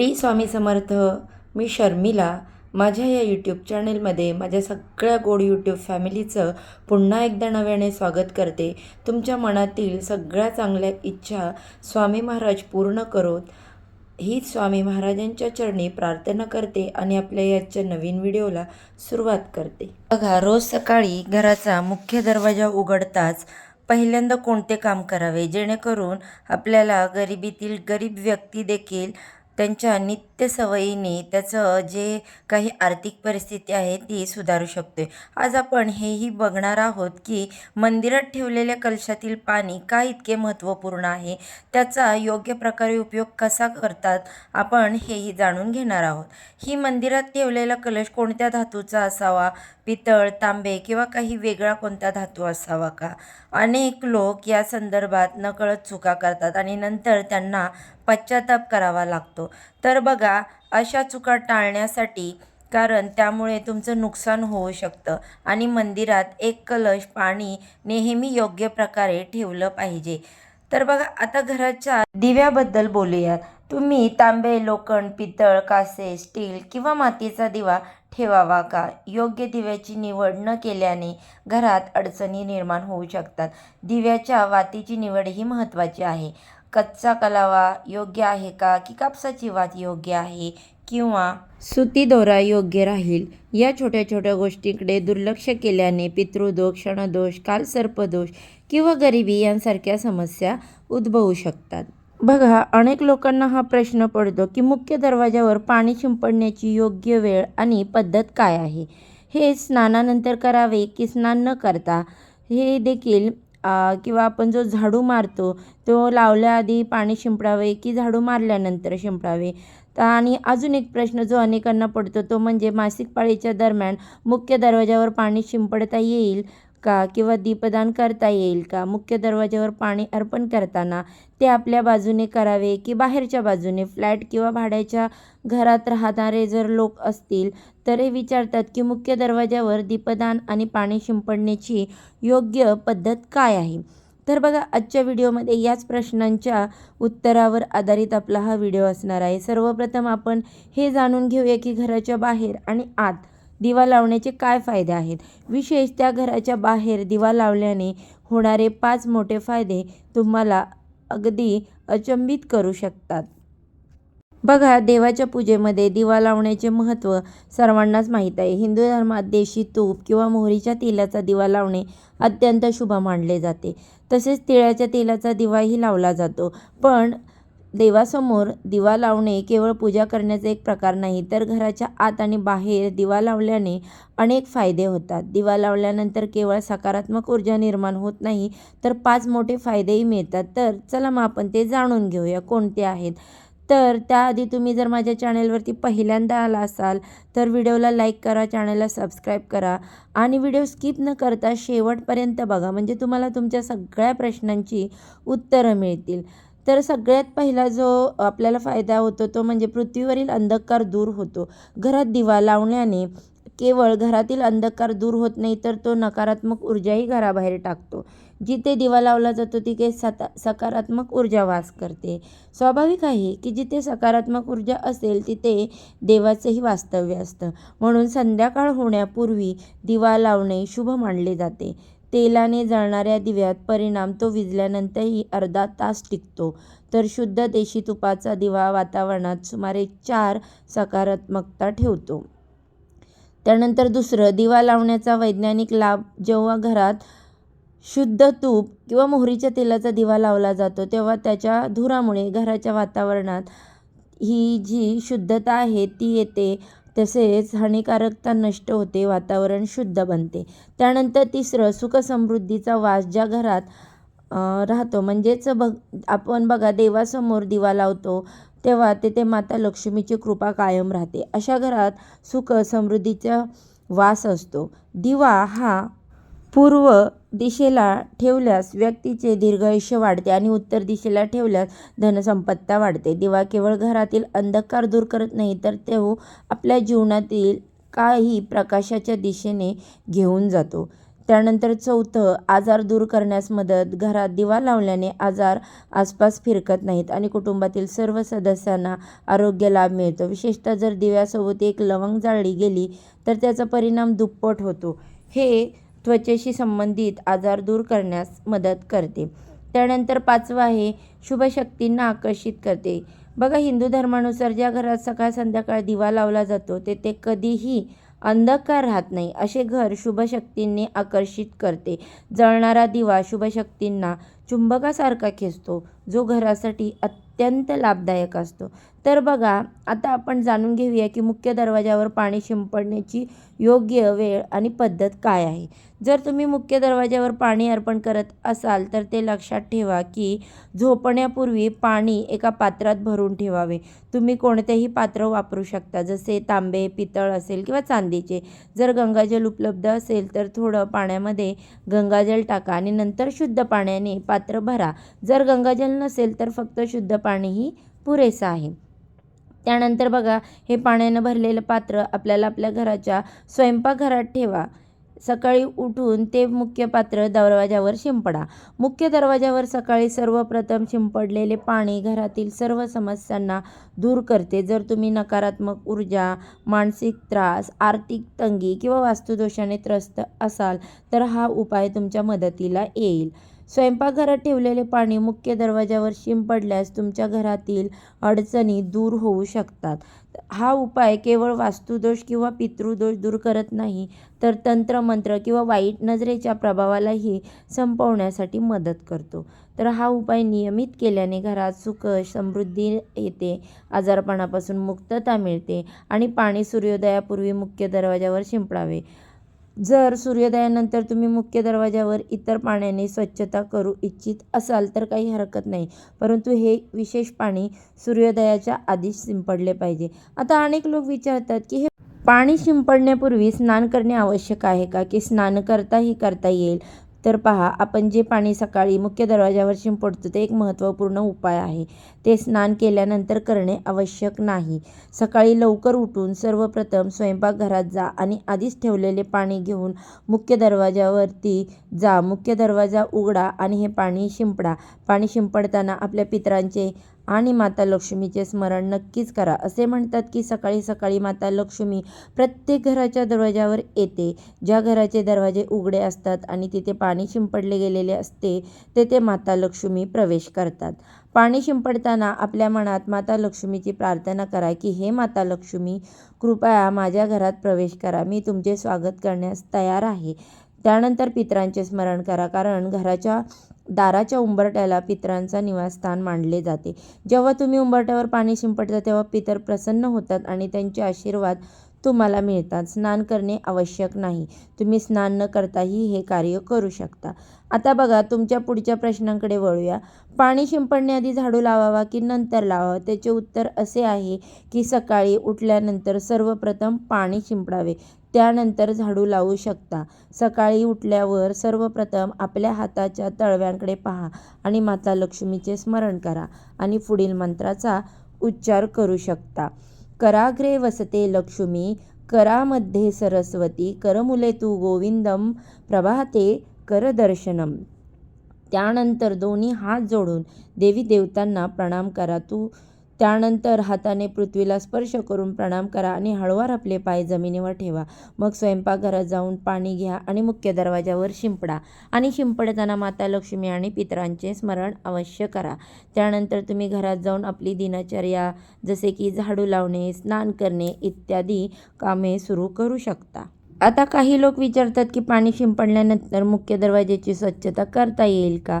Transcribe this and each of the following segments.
T Swami Samarth मी शर्मिला. माझ्या या YouTube चॅनेलमध्ये माझ्या सगळ्या गोड यूट्यूब फॅमिलीचं पुन्हा एकदा नव्याने स्वागत करते. तुमच्या मनातील सगळ्या चांगल्या इच्छा स्वामी महाराज पूर्ण करोत. ही स्वामी महाराजांच्या चरणी प्रार्थना करते आणि आपल्या याच्या नवीन व्हिडिओला सुरुवात करते. बघा रोज सकाळी घराचा मुख्य दरवाजा उघडताच पहिल्यांदा कोणते काम करावे? जेणेकरून आपल्याला गरिबीतील गरीब व्यक्ती देखील त्यांच्या नित्य सवयीने त्याचं जे काही आर्थिक परिस्थिती आहे ती सुधारू शकते आज आपण हेही बघणार आहोत की मंदिरात ठेवलेल्या कलशातील पाणी का इतके महत्त्वपूर्ण आहे? त्याचा योग्य प्रकारे उपयोग कसा करतात? आपण हेही जाणून घेणार आहोत. ही मंदिरात ठेवलेला कलश कोणत्या धातूचा असावा? पितळ तांबे किंवा काही वेगळा कोणता धातू असावा का? अनेक लोक या संदर्भात नकळत चुका करतात आणि नंतर त्यांना पश्चाताप करावा लागतो. तर बघा अशा चुका टाळण्यासाठी कारण त्यामुळे तुमचं नुकसान होऊ शकतं आणि मंदिरात एक कलश पाणी नेहमी योग्य प्रकारे ठेवलं पाहिजे. तर बघा आता घराच्या दिव्याबद्दल बोलूयात. तुम्ही तांबे लोखंड पितळ कासे स्टील किंवा मातीचा दिवा ठेवावा का? योग्य दिव्याची निवड न केल्याने घरात अडचणी निर्माण होऊ शकतात. दिव्याच्या वातीची निवड ही महत्त्वाची आहे. कच्चा कलावा योग्य आहे का? की कापसाची वात योग्य आहे? किंवा सुती दोरा योग्य राहील? या छोट्या छोट्या गोष्टींकडे दुर्लक्ष केल्याने पितृदोष क्षणदोष कालसर्पदोष किंवा गरिबी यांसारख्या समस्या उद्भवू शकतात. बघा अनेक लोकांना हा प्रश्न पडतो की मुख्य दरवाजावर पाणी शिंपडण्याची योग्य वेळ आणि पद्धत काय आहे? हे स्नानानंतर करावे की स्नान न करता? हे देखील किंवा आपण जो झाडू मारतो तो लावल्याआधी पाणी शिंपडावे की झाडू मारल्यानंतर शिंपडावे? तर आणि अजून एक प्रश्न जो अनेकांना पडतो तो म्हणजे मासिक पाळीच्या दरम्यान मुख्य दरवाजावर पाणी शिंपडता येईल का? किंवा दीपदान करता येईल का? मुख्य दरवाजावर पाणी अर्पण करताना ते आपल्या बाजूने करावे की बाहेरच्या बाजूने. फ्लॅट किंवा भाड्याच्या घरात राहणारे जर लोक असतील तर हे विचारतात की मुख्य दरवाज्यावर दीपदान आणि पाणी शिंपडण्याची योग्य पद्धत काय आहे? तर बघा आजच्या व्हिडिओमध्ये याच प्रश्नांच्या उत्तरावर आधारित आपला हा व्हिडिओ असणार आहे. सर्वप्रथम आपण हे जाणून घेऊया की घराच्या बाहेर आणि आत दिवा लावण्याचे काय फायदे आहेत. विशेष त्या घराच्या बाहेर दिवा लावल्याने होणारे पाच मोठे फायदे तुम्हाला अगदी अचंबित करू शकतात. बघा देवाच्या पूजेमध्ये दिवा लावण्याचे महत्त्व सर्वांनाच माहीत आहे. हिंदू धर्मात देशी तूप किंवा मोहरीच्या तेलाचा दिवा लावणे अत्यंत शुभ मानले जाते. तसेच तिळाच्या तेलाचा दिवाही लावला जातो. पण देवासमोर दिवा लावणे केवळ पूजा करण्याचा एक प्रकार नाही तर घराच्या आत आणि बाहेर दिवा लावल्याने अनेक फायदे होतात. दिवा लावल्यानंतर केवळ सकारात्मक ऊर्जा निर्माण होत नाही तर पाच मोठे फायदेही मिळतात. तर चला मग आपण ते जाणून घेऊया कोणते आहेत? तर त्याआधी तुम्ही जर माझ्या चॅनेलवरती पहिल्यांदा आला असाल तर व्हिडिओला लाईक करा चॅनलला सबस्क्राईब करा आणि व्हिडिओ स्किप न करता शेवटपर्यंत बघा म्हणजे तुम्हाला तुमच्या सगळ्या प्रश्नांची उत्तरं मिळतील. तर सगळ्यात पहिला जो आपल्याला फायदा होतो तो म्हणजे पृथ्वीवरील अंधकार दूर होतो. घरात दिवा लावण्याने केवळ घरातील अंधकार दूर होत नाही तर तो नकारात्मक ऊर्जाही घराबाहेर टाकतो. जिथे दिवा लावला जातो तिथे सता सकारात्मक ऊर्जा वास करते. स्वाभाविक आहे की जिथे सकारात्मक ऊर्जा असेल तिथे देवाचंही वास्तव्य असतं. म्हणून संध्याकाळ होण्यापूर्वी दिवा लावणे शुभ मानले जाते. तेलाने जळणाऱ्या दिव्यात परिणाम तो विजल्यानंतरही अर्धा तास टिकतो. तर शुद्ध देशी तुपाचा दिवा वातावरणात सुमारे चार सकारात्मकता ठेवतो. त्यानंतर दुसरं दिवा लावण्याचा वैज्ञानिक लाभ जेव्हा घरात शुद्ध तूप किंवा मोहरीच्या तेलाचा दिवा लावला जातो तेव्हा त्याच्या धुरामुळे घराच्या वातावरणात ही जी शुद्धता आहे ती येते. तसेच हानिकारकता नष्ट होते वातावरण शुद्ध बनते. त्यानंतर तिसरं सुखसमृद्धीचा वास ज्या घरात राहतो म्हणजेच बघ आपण बघा देवासमोर दिवा लावतो तेव्हा तेथे माता लक्ष्मीची कृपा कायम राहते. अशा घरात सुख समृद्धीचा वास असतो. दिवा हा पूर्व दिशेला ठेवल्यास व्यक्तीचे दीर्घायुष्य वाढते आणि उत्तर दिशेला ठेवल्यास धनसंपत्ता वाढते. दिवा केवळ घरातील अंधकार दूर करत नाही तर तो आपल्या जीवनातील काही प्रकाशाच्या दिशेने घेऊन जातो. त्यानंतर चौथं आजार दूर करण्यास मदत. घरात दिवा लावल्याने आजार आसपास फिरकत नाहीत आणि कुटुंबातील सर्व सदस्यांना आरोग्य लाभ मिळतो. विशेषतः जर दिव्यासोबत एक लवंग जाळली गेली तर त्याचा परिणाम दुप्पट होतो. हे त्वचेशी संबंधित आजार दूर करण्यास मदत करते. त्यानंतर पाचवं आहे शुभ शक्तींना आकर्षित करते. बघा हिंदू धर्मानुसार ज्या घरात सकाळ संध्याकाळ दिवा लावला जातो तेथे कधीही अंधकार राहत नाही. असे घर शुभशक्तींनी आकर्षित करते. जळणारा दिवा शुभशक्तींना चुंबकासारखा खेचतो जो घरासाठी अत्यंत लाभदायक असतो. तर बघा आता आपण जाणून घेऊया की मुख्य दरवाजावर पाणी शिंपडण्याची योग्य वेळ आणि पद्धत काय आहे. जर तुम्ही मुख्य दरवाजावर पाणी अर्पण करत असाल तर ते लक्षात ठेवा की झोपण्यापूर्वी पाणी एका पात्रात भरून ठेवावे. तुम्ही कोणतेही पात्र वापरू शकता जसे तांबे पितळ असेल किंवा चांदीचे. जर गंगाजल उपलब्ध असेल तर थोडं पाण्यामध्ये गंगाजल टाका आणि नंतर शुद्ध पाण्याने पात्र भरा. जर गंगाजल नसेल तर फक्त शुद्ध पाणीही पुरेसं आहे. त्यानंतर बघा हे पाण्यानं भरलेलं पात्र आपल्याला आपल्या घराच्या स्वयंपाकघरात ठेवा. सकाळी उठून ते मुख्य पात्र दरवाजावर शिंपडा. मुख्य दरवाजावर सकाळी सर्वप्रथम शिंपडलेले पाणी घरातील सर्व समस्यांना दूर करते. जर तुम्ही नकारात्मक ऊर्जा मानसिक त्रास आर्थिक तंगी किंवा वास्तुदोषाने त्रस्त असाल तर हा उपाय तुमच्या मदतीला येईल. स्वयंपाकघरात ठेवलेले पाणी मुख्य दरवाजावर शिंपडल्यास तुमच्या घरातील अडचणी दूर होऊ शकतात. हा उपाय केवळ वास्तुदोष किंवा पितृदोष दूर करत नाही तर तंत्रमंत्र किंवा वाईट नजरेच्या प्रभावालाही संपवण्यासाठी मदत करतो. तर हा उपाय नियमित केल्याने घरात सुख समृद्धी येते आजारपणापासून मुक्तता मिळते आणि पाणी सूर्योदयापूर्वी मुख्य दरवाजावर शिंपडावे. जर सूर्योदयानंतर तुम्ही मुख्य दरवाजावर इतर पाण्याने स्वच्छता करू इच्छित असाल तर काही हरकत नाही. परंतु हे विशेष पाणी सूर्योदयाच्या आधीच शिंपडले पाहिजे. आता अनेक लोक विचारतात की हे पाणी शिंपडण्यापूर्वी स्नान करणे आवश्यक आहे का? की स्नान करताही करता येईल? तर पहा आपण जे पाणी सकाळी मुख्य दरवाजावर शिंपडतो ते एक महत्त्वपूर्ण उपाय आहे. ते स्नान केल्यानंतर करणे आवश्यक नाही. सकाळी लवकर उठून सर्वप्रथम स्वयंपाकघरात जा आणि आधीच ठेवलेले पाणी घेऊन मुख्य दरवाजावरती जा. मुख्य दरवाजा उघडा आणि हे पाणी शिंपडा. पाणी शिंपडताना आपल्या पित्रांचे आणि माता लक्ष्मीचे स्मरण नक्कीच करा. असे म्हणतात की सकाळी सकाळी माता लक्ष्मी प्रत्येक घराच्या दरवाजावर येते. ज्या घराचे दरवाजे उघडे असतात आणि तिथे पाणी शिंपडले गेलेले असते तेथे माता लक्ष्मी प्रवेश करतात. पाणी शिंपडताना आपल्या मनात माता लक्ष्मीची प्रार्थना करा की हे माता लक्ष्मी कृपया माझ्या घरात प्रवेश करा. मी तुमचे स्वागत करण्यास तयार आहे. त्यानंतर पितरांचे स्मरण करा कारण घराच्या दाराच्या उंबरट्याला पितरांचा निवासस्थान मानले जाते. जेव्हा तुम्ही उंबरट्यावर पाणी शिंपडता तेव्हा पितर प्रसन्न होतात आणि त्यांचे आशीर्वाद तुम्हाला मिळतात. स्नान करणे आवश्यक नाही. तुम्ही स्नान न करताही हे कार्य करू शकता. आता बघा तुमच्या पुढच्या प्रश्नांकडे वळूया. पाणी शिंपडण्याआधी झाडू लावावा की नंतर लावावा? त्याचे उत्तर असे आहे की सकाळी उठल्यानंतर सर्वप्रथम पाणी शिंपडावे. त्यानंतर झाडू लावू शकता. सकाळी उठल्यावर सर्वप्रथम आपल्या हाताच्या तळव्यांकडे पहा आणि माता लक्ष्मीचे स्मरण करा आणि पुढील मंत्राचा उच्चार करू शकता. कराग्रे वसते लक्ष्मी करामध्ये सरस्वती करमुले तू गोविंदम प्रभाते करदर्शनम. त्यानंतर दोन्ही हात जोडून देवी देवतांना प्रणाम करा. तू त्यानंतर हाताने पृथ्वीला स्पर्श करून प्रणाम करा आणि हळूवार आपले पाय जमिनीवर ठेवा. मग स्वयंपाकघरात जाऊन पाणी घ्या आणि मुख्य दरवाजावर शिंपडा आणि शिंपडताना माता लक्ष्मी आणि पितरांचे स्मरण अवश्य करा. त्यानंतर तुम्ही घरात जाऊन आपली दिनचर्या जसे की झाडू लावणे स्नान करणे इत्यादी कामे सुरू करू शकता. आता काही लोक विचारतात की पाणी शिंपडल्यानंतर मुख्य दरवाज्याची स्वच्छता करता येईल का?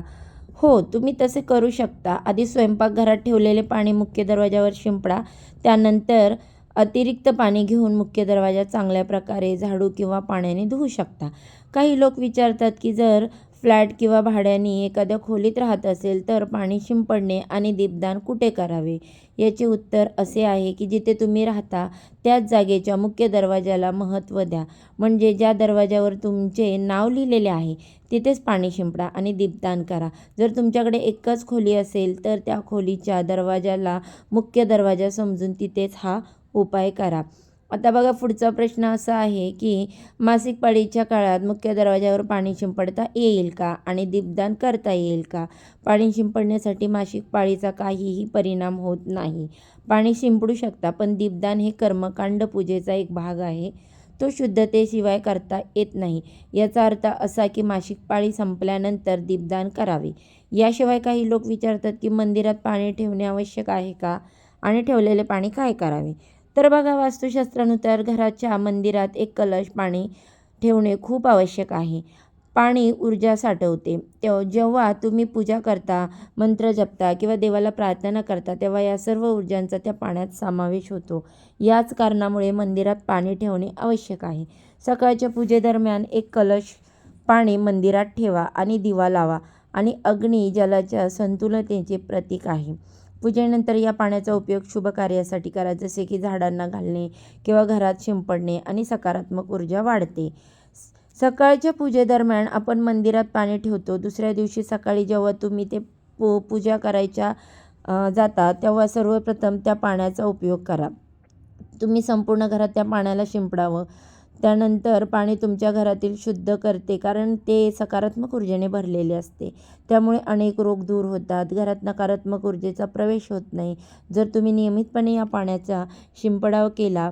हो तुम्ही तसे करू शकता. आधी स्वयंपाकघरात ठेवलेले पाणी मुख्य दरवाजावर शिंपडा त्यानंतर अतिरिक्त पाणी घेऊन मुख्य दरवाजा चांगल्या प्रकारे झाडू किंवा पाण्याने धुवू शकता. काही लोक विचारतात की जर फ्लॅट किंवा भाड्याने एखाद्या खोलीत राहत असेल तर पाणी शिंपडणे आणि दीपदान कुठे करावे? याचे उत्तर असे आहे की जिथे तुम्ही राहता त्याच जागेच्या मुख्य दरवाजाला महत्त्व द्या. म्हणजे ज्या दरवाजावर तुमचे नाव लिहिलेले आहे तिथेच पाणी शिंपडा आणि दीपदान करा. जर तुमच्याकडे एकच खोली असेल तर त्या खोलीच्या दरवाजाला मुख्य दरवाजा समजून तिथेच हा उपाय करा. आता बघा पुढचा प्रश्न असा आहे की मासिक पाळीच्या काळात मुख्य दरवाजावर पाणी शिंपडता येईल का आणि दीपदान करता येईल का? पाणी शिंपडण्यासाठी मासिक पाळीचा काहीही परिणाम होत नाही. पाणी शिंपडू शकता पण दीपदान हे कर्मकांड पूजेचा एक भाग आहे. तो शुद्धतेशिवाय करता येत नाही. याचा अर्थ असा की मासिक पाळी संपल्यानंतर दीपदान करावे. याशिवाय काही लोक विचारतात की मंदिरात पाणी ठेवणे आवश्यक आहे का? आणि ठेवलेले पाणी काय करावे? तर बघा वास्तुशास्त्रानुसार घराच्या मंदिरात एक कलश पाणी ठेवणे खूप आवश्यक आहे. पाणी ऊर्जा साठवते. तेव्हा जेव्हा तुम्ही पूजा करता मंत्र जपता किंवा देवाला प्रार्थना करता तेव्हा या सर्व ऊर्जांचा त्या पाण्यात समावेश होतो. याच कारणामुळे मंदिरात पाणी ठेवणे आवश्यक आहे. सकाळच्या पूजेदरम्यान एक कलश पाणी मंदिरात ठेवा आणि दिवा लावा आणि अग्नी जलाच्या संतुलतेचे प्रतीक आहे. पूजेनंतर या पाण्याचा उपयोग शुभ कार्यासाठी करा जसे की झाडांना घालणे किंवा घरात शिंपडणे आणि सकारात्मक ऊर्जा वाढते. सकाळच्या पूजेदरम्यान आपण मंदिरात पाणी ठेवतो. दुसऱ्या दिवशी सकाळी जेव्हा तुम्ही ते पू पूजा करायच्या जाता तेव्हा सर्वप्रथम त्या पाण्याचा उपयोग करा. तुम्ही संपूर्ण घरात त्या पाण्याला शिंपडावं. त्यानंतर पाणी तुमच्या घरातील शुद्ध करते कारण ते सकारात्मक ऊर्जेने भरलेले असते. त्यामुळे अनेक रोग दूर होतात. घरात नकारात्मक ऊर्जेचा प्रवेश होत नाही. जर तुम्ही नियमितपणे या पाण्याचा शिंपडाव केला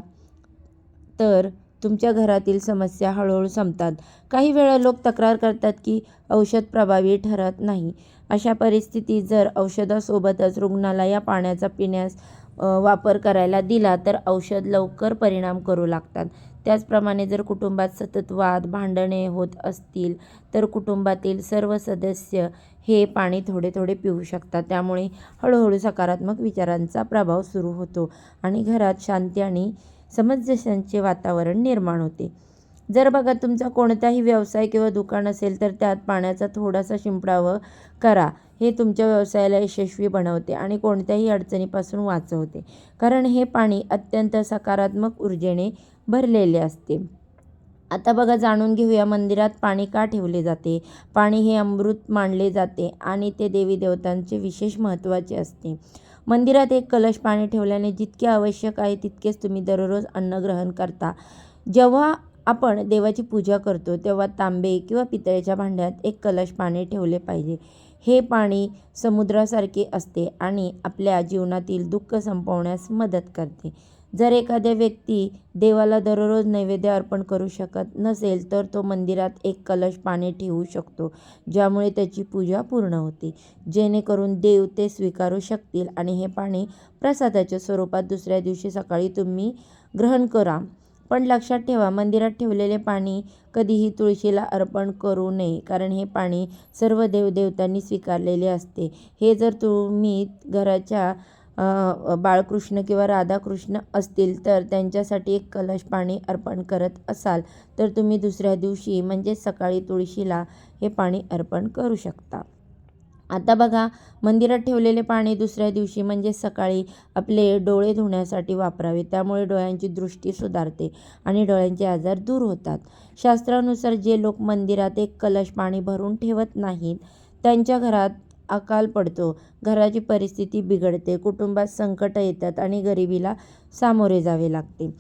तर तुमच्या घरातील समस्या हळूहळू संपतात. काही वेळा लोक तक्रार करतात की औषध प्रभावी ठरत नाही. अशा परिस्थितीत जर औषधासोबतच रुग्णाला या पाण्याचा पिण्यास वापर करायला दिला तर औषध लवकर परिणाम करू लागतात. त्याचप्रमाणे जर कुटुंबात सतत वाद भांडणे होत असतील तर कुटुंबातील सर्व सदस्य हे पाणी थोडे थोडे पिऊ शकतात. त्यामुळे हळूहळू सकारात्मक विचारांचा प्रभाव सुरू होतो आणि घरात शांती आणि समंजस्यांचे वातावरण निर्माण होते. जर बघा तुमचा कोणताही व्यवसाय किंवा दुकान असेल तर त्यात पाण्याचा थोडासा शिंपडावं करा. हे तुमच्या व्यवसायाला यशस्वी बनवते आणि कोणत्याही अडचणीपासून वाचवते. कारण हे पाणी अत्यंत सकारात्मक ऊर्जेने भरलेले असते. आता बघा जाणून घेऊया मंदिरात पाणी का ठेवले जाते? पाणी हे अमृत मानले जाते आणि ते देवी देवतांचे विशेष महत्त्वाचे असते. मंदिरात एक कलश पाणी ठेवल्याने जितके आवश्यक आहे तितकेच तुम्ही दररोज अन्न ग्रहण करता. जेव्हा आपण देवाची पूजा करतो तेव्हा तांबे किंवा पितळेच्या भांड्यात एक कलश पाणी ठेवले पाहिजे. हे पाणी समुद्रासारखे असते आणि आपल्या जीवनातील दुःख संपवण्यास मदत करते. जर एखाद्या व्यक्ती देवाला दररोज नैवेद्य अर्पण करू शकत नसेल तर तो मंदिरात एक कलश पाणी ठेवू शकतो ज्यामुळे त्याची पूजा पूर्ण होते. जेणेकरून देव ते स्वीकारू शकतील आणि हे पाणी प्रसादाच्या स्वरूपात दुसऱ्या दिवशी सकाळी तुम्ही ग्रहण करा. पण लक्षात ठेवा मंदिरात ठेवलेले पाणी कधीही तुळशीला अर्पण करू नये कारण हे पाणी सर्व देवदेवतांनी स्वीकारलेले असते. हे जर तुम्ही घराच्या बाळकृष्ण किंवा राधाकृष्ण असतील तर त्यांच्यासाठी एक कलश पाणी अर्पण करत असाल तर तुम्ही दुसऱ्या दिवशी म्हणजे सकाळी तुळशीला हे पाणी अर्पण करू शकता. आता बघा मंदिरात ठेवलेले पाणी दुसऱ्या दिवशी म्हणजे सकाळी आपले डोळे धुण्यासाठी वापरावे. त्यामुळे डोळ्यांची दृष्टी सुधारते आणि डोळ्यांचे आजार दूर होतात. शास्त्रानुसार जे लोक मंदिरात एक कलश पाणी भरून ठेवत नाहीत त्यांच्या घरात अकाल पडतो. घराची परिस्थिती बिघडते. कुटुंबात संकट येतात आणि गरिबीला सामोरे जावे लागते.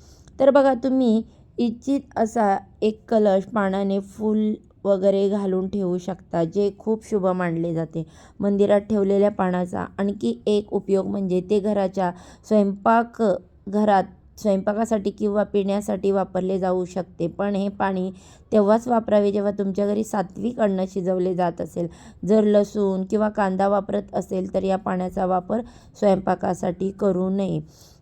तर बघा तुम्ही इच्छित असा एक कलश पाण्याने फूल वगैरे घालून ठेवू शकता जे खूप शुभ मानले जाते. मंदिरात ठेवलेल्या पाण्याचा आणखी एक उपयोग म्हणजे ते घराच्या स्वयंपाक घरात स्वयंपाकासाठी किंवा पिण्यासाठी वापरले जाऊ शकते. पण हे पाणी तेव्हाच वापरावे जेव्हा तुमच्या घरी सात्विक अन्न शिजवले जात असेल. जर लसूण किंवा कांदा वापरत असेल तर या पाण्याचा वापर स्वयंपाकासाठी करू नये.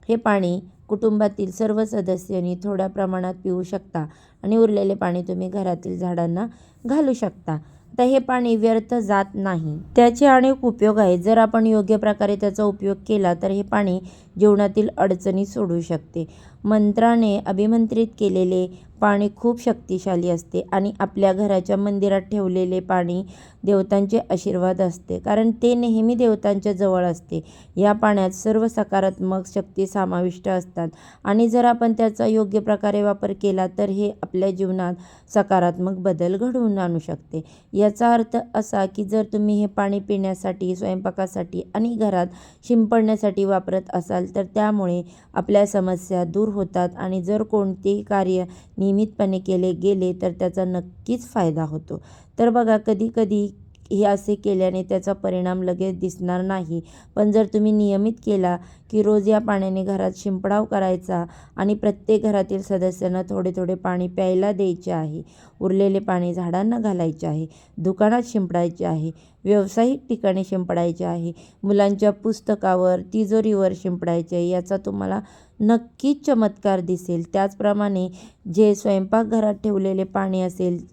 हे पाणी कुटुंबातील सर्व सदस्यांनी थोड्या प्रमाणात पिऊ शकता आणि उरलेले पाणी तुम्ही घरातील झाडांना घालू शकता. तर हे पाणी व्यर्थ जात नाही. त्याचे अनेक उपयोग आहेत. जर आपण योग्य प्रकारे त्याचा उपयोग केला तर हे पाणी जीवनातील अडचणी सोडू शकते. मंत्राने अभिमंत्रित केलेले पाणी खूप शक्तिशाली असते आणि आपल्या घराच्या मंदिरात ठेवलेले पाणी देवतांचे आशीर्वाद असते. कारण ते नेहमी देवतांच्या जवळ असते. या पाण्यात सर्व सकारात्मक शक्ती समाविष्ट असतात. आणि जर आपण त्याचा योग्य प्रकारे वापर केला तर हे आपल्या जीवनात सकारात्मक बदल घडवून आणू शकते. याचा अर्थ असा की जर तुम्ही हे पाणी पिण्यासाठी स्वयंपाकासाठी आणि घरात शिंपडण्यासाठी वापरत असाल तर त्यामुळे आपल्या समस्या दूर होतात आणि जर कोणतेही कार्य नियमितपणे केले गेले तर त्याचा नक्कीच फायदा होतो. तर बघा कधीकधी हे असे केल्याने त्याचा परिणाम लगेच दिसणार नाही. पण जर तुम्ही नियमित केला की रोज या पाण्याने घरात शिंपडाव करायचा आणि प्रत्येक घरातील सदस्यांना थोडे थोडे पाणी प्यायला द्यायचे आहे उरलेले पाणी झाडांना घालायचे आहे दुकानात शिंपडायचे आहे व्यावसायिक ठिकाणी शिंपडायचे आहे मुलांच्या पुस्तकावर तिजोरीवर शिंपडायचे आहे याचा तुम्हाला नक्कीच चमत्कार दिसेल. त्याचप्रमाणे जे स्वयंपाकघरात ठेवलेले पाणी असेल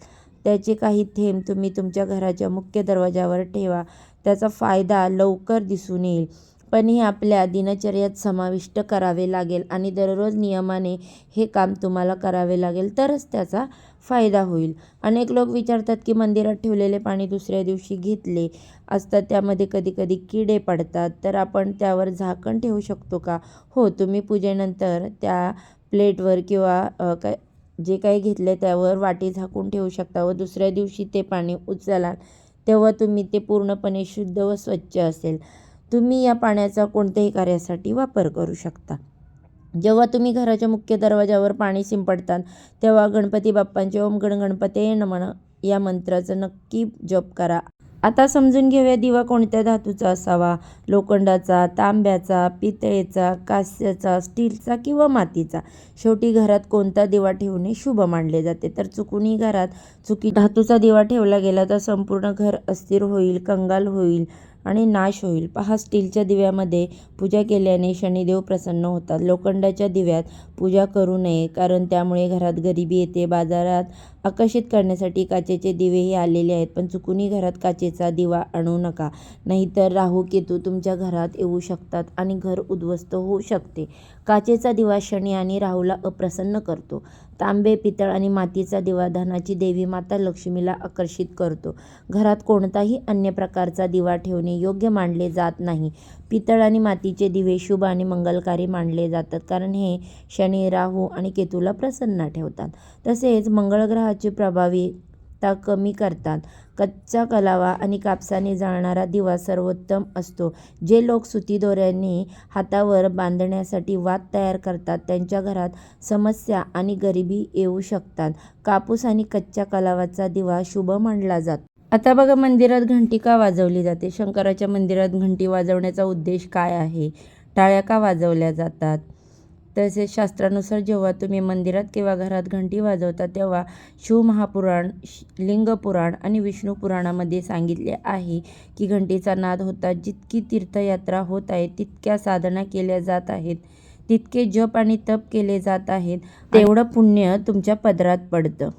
त्याचे काही थेंब तुम्ही तुमच्या घराच्या मुख्य दरवाजावर ठेवा. त्याचा फायदा लवकर दिसून येईल. पण हे आपल्या दिनचर्यात समाविष्ट करावे लागेल आणि दररोज नियमाने हे काम तुम्हाला करावे लागेल. तरच त्याचा फायदा होईल. अनेक लोक विचारतात की मंदिरात ठेवलेले पाणी दुसऱ्या दिवशी घेतले असतात त्यामध्ये कधीकधी किडे पडतात तर आपण त्यावर झाकण ठेवू शकतो का? हो तुम्ही पूजेनंतर त्या प्लेटवर किंवा काय जे काही घेतले त्यावर वाटी झाकून ठेवू शकता व दुसऱ्या दिवशी ते पाणी उचलाल तेव्हा तुम्ही ते पूर्णपणे शुद्ध व स्वच्छ असेल. तुम्ही या पाण्याचा कोणत्याही कार्यासाठी वापर करू शकता. जेव्हा तुम्ही घराच्या मुख्य दरवाजावर पाणी शिंपडतात तेव्हा गणपती बाप्पांचे ओम गण गणपते नमन या मंत्राचं नक्की जप करा. आता समजून घेऊया दिवा कोणत्या धातूचा असावा? लोखंडाचा तांब्याचा पितळेचा कास्याचा स्टीलचा किंवा मातीचा? शेवटी घरात कोणता दिवा ठेवणे शुभ मानले जाते? तर चुकूनही घरात चुकी धातूचा दिवा ठेवला गेला तर संपूर्ण घर अस्थिर होईल कंगाल होईल. आणि नाश होईल. पहा स्टीलच्या दिव्यामध्ये पूजा केल्याने शनिदेव प्रसन्न होतात. लोखंडाच्या दिव्यात पूजा करू नये कारण त्यामुळे घरात गरिबी येते. बाजारात आकर्षित करण्यासाठी काचेचे दिवेही आलेले आहेत पण चुकूनही घरात काचेचा दिवा आणू नका. नाहीतर राहू केतू तुमच्या घरात येऊ शकतात आणि घर उद्ध्वस्त होऊ शकते. काचेचा दिवा शनी आणि राहूला अप्रसन्न करतो. तांबे पितळ आणि मातीचा दिवा धनाची देवी माता लक्ष्मीला आकर्षित करतो. घरात कोणताही अन्य प्रकारचा दिवा ठेवणे योग्य मानले जात नाही. पितळ आणि मातीचे दिवे शुभ आणि मंगलकारी मानले जातात कारण हे शनी राहू आणि केतूला प्रसन्न ठेवतात. तसेच मंगळग्रहाचे प्रभावी प्रभावीता कमी करतात. कच्चा कलावा आणि कापसाने जाळणारा दिवा सर्वोत्तम असतो. जे लोक सुती दोऱ्याने हातावर बांधण्यासाठी वात तयार करतात त्यांच्या घरात समस्या आणि गरिबी येऊ शकतात. कापूस आणि कच्च्या कलावाचा दिवा शुभ मानला जातो. आता बघा मंदिरात घंटी का वाजवली जाते? शंकराच्या मंदिरात घंटी वाजवण्याचा उद्देश काय आहे? टाळ्या का वाजवल्या जातात? तसेच शास्त्रानुसार जेव्हा तुम्ही मंदिरात किंवा घरात घंटी वाजवता तेव्हा शिवमहापुराण लिंगपुराण आणि विष्णू पुराणामध्ये सांगितले आहे की घंटीचा नाद होता जितकी तीर्थयात्रा होत आहे तितक्या साधना केल्या जात आहेत. तितके जप आणि तप केले जात आहेत. तेवढं पुण्य तुमच्या पदरात पडतं.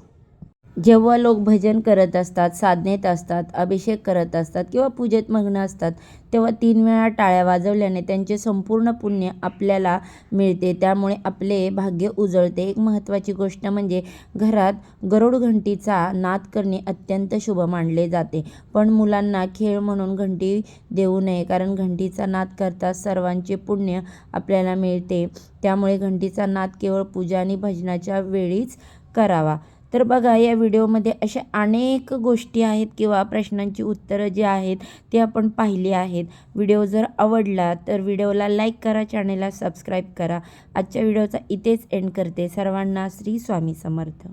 जेव्हा लोक भजन करत असतात साधनेत असतात अभिषेक करत असतात किंवा पूजेत मग्न असतात तेव्हा तीन वेळा टाळ्या वाजवल्याने त्यांचे संपूर्ण पुण्य आपल्याला मिळते. त्यामुळे आपले भाग्य उजळते. एक महत्त्वाची गोष्ट म्हणजे घरात गरुड घंटीचा नाद करणे अत्यंत शुभ मानले जाते. पण मुलांना खेळ म्हणून घंटी देऊ नये कारण घंटीचा नाद करता सर्वांचे पुण्य आपल्याला मिळते. त्यामुळे घंटीचा नाद केवळ पूजा आणि भजनाच्या वेळीच करावा. तर बघा या व्हिडिओमध्ये अशा अनेक गोष्टी आहेत किंवा प्रश्नांची उत्तरं जी आहेत ती आपण पाहिली आहेत. व्हिडिओ जर आवडला तर व्हिडिओला लाईक करा चॅनलला सबस्क्राईब करा. आजच्या व्हिडिओचा इथेच एंड करते. सर्वांना श्री स्वामी समर्थ.